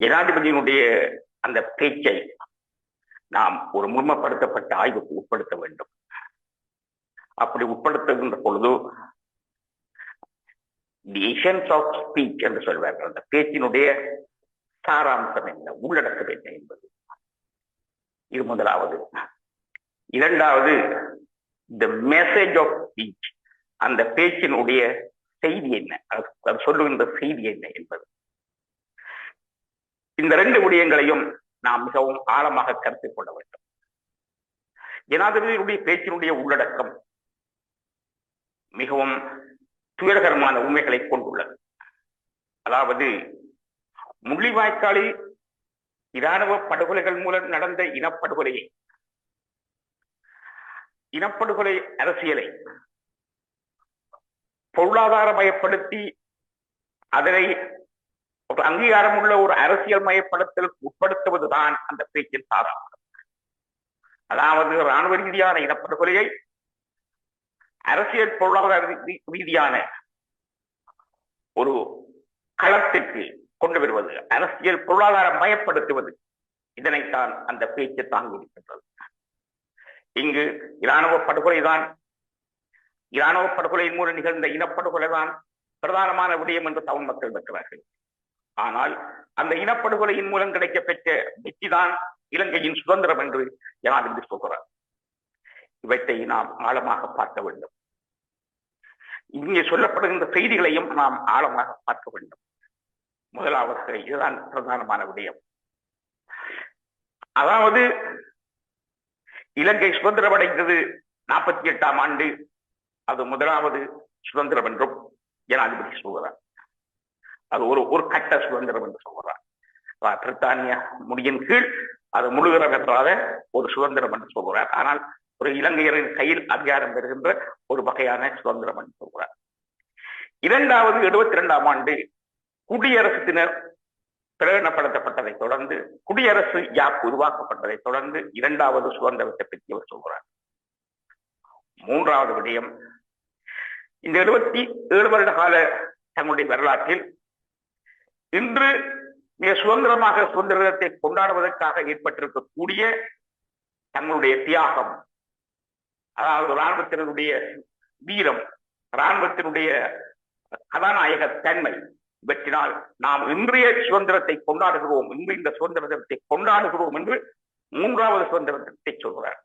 ஜனாதிபதியினுடைய அந்த பேச்சை நாம் ஒரு முழுமைப்படுத்தப்பட்ட ஆய்வுக்கு உட்படுத்த வேண்டும். அப்படி உட்படுத்துகின்ற பொழுது தி எசன்ஸ் ஆஃப் ஸ்பீச் என்று சொல்வார்கள். அந்த பேச்சினுடைய சாராம்சம் என்ன? உள்ளடக்கம் என்ன என்பது. இது முதலாவது. இரண்டாவது த மெசேஜ் ஆஃப் ஸ்பீச் அந்த பேச்சினுடைய செய்தி என்ன? அது அது சொல்லுகின்ற செய்தி என்ன என்பது. இந்த ரெண்டு விடயங்களையும் நாம் மிகவும் ஆழமாக கருத்தில் கொள்ள வேண்டும். ஜனாதிபதியுடைய பேச்சினுடைய உள்ளடக்கம் மிகவும் துயரகரமான உண்மைகளை கொண்டுள்ளது. அதாவது முள்ளிவாய்க்காலில் இராணுவ படுகொலைகள் மூலம் நடந்த இனப்படுகொலையை இனப்படுகொலை அரசியலை பொருளாதார பயப்படுத்தி அதனை ஒரு அங்கீகாரம் உள்ள ஒரு அரசியல் மயப்படத்தில் உட்படுத்துவதுதான் அந்த பேச்சின் சாதாரணம் அதாவது ராணுவ ரீதியான இனப்படுகொலையை அரசியல் பொருளாதார ரீதியான ஒரு களத்திற்கு கொண்டு வருவது அரசியல் பொருளாதார மயப்படுத்துவது இதனைத்தான் அந்த பேச்சு தாங்கி இருக்கின்றது இங்கு இராணுவ படுகொலைதான் இராணுவ படுகொலையின் மூலம் நிகழ்ந்த இனப்படுகொலை தான் பிரதானமான விடயம் என்று தமிழ் மக்கள் வைக்கிறார்கள் ஆனால் அந்த இனப்படுகொலையின் மூலம் கிடைக்கப்பெற்ற வெற்றிதான் இலங்கையின் சுதந்திரம் என்று ஜனாதிபதி சொல்கிறார். இவற்றை நாம் ஆழமாக பார்க்க வேண்டும். இங்கே சொல்லப்படுகின்ற செய்திகளையும் நாம் ஆழமாக பார்க்க வேண்டும். முதலாவது இதுதான் பிரதானமான விடயம். அதாவது இலங்கை சுதந்திரம் அடைந்தது நாற்பத்தி எட்டாம் ஆண்டு அது முதலாவது சுதந்திரம் என்றும் ஜனாதிபதி சொல்கிறார். அது ஒரு ஒரு கட்ட சுதந்திரம் என்று சொல்கிறார் பிரித்தானிய முடியின் கீழ் அது முழுகிற பெற்றாத ஒரு சுதந்திரம் என்று சொல்கிறார் ஆனால் ஒரு இலங்கையரின் கையில் அதிகாரம் பெறுகின்ற ஒரு வகையான சுதந்திரம் என்று சொல்கிறார் இரண்டாவது எழுபத்தி இரண்டாம் ஆண்டு குடியரசு தினர் பிரகடனப்படுத்தப்பட்டதை தொடர்ந்து குடியரசு யாப் உருவாக்கப்பட்டதை தொடர்ந்து இரண்டாவது சுதந்திரத்தை பற்றி அவர் சொல்கிறார் மூன்றாவது விடயம் இந்த எழுபத்தி ஏழு வருட கால தங்களுடைய வரலாற்றில் இன்று மிக சுதந்திரமாக சுதந்திரத்தை கொண்டாடுவதற்காக ஏற்பட்டிருக்கக்கூடிய தங்களுடைய தியாகம் அதாவது இராணுவத்தினருடைய வீரம் இராணுவத்தினுடைய கதாநாயக தன்மை இவற்றினால் நாம் இன்றைய சுதந்திரத்தை கொண்டாடுகிறோம் இன்று இந்த சுதந்திர தினத்தை கொண்டாடுகிறோம் என்று மூன்றாவது சுதந்திர தினத்தை சொல்கிறார்